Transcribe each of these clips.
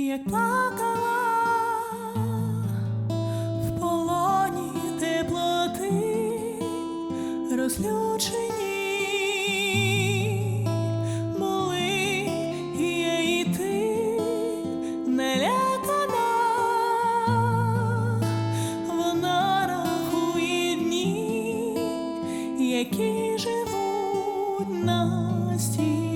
як плакала в полоні теплоти, розлючені були і я, і ти не лякана, вона рахує дні, які живуть на стіні.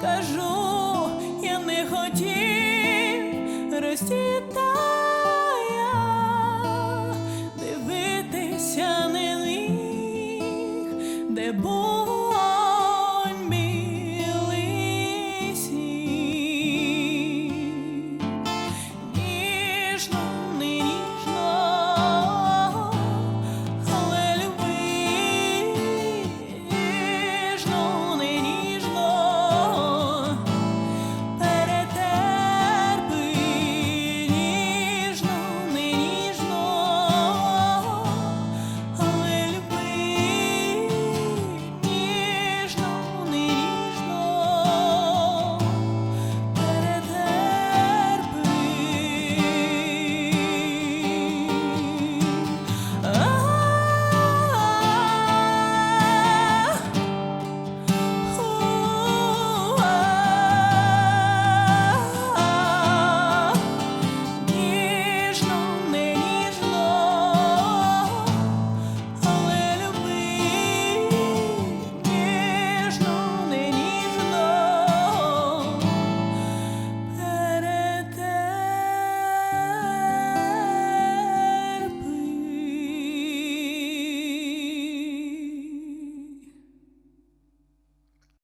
кажу, я не хотів розтітая, дивитися не міг, де бонь мілисні. Не ніжно, але любив.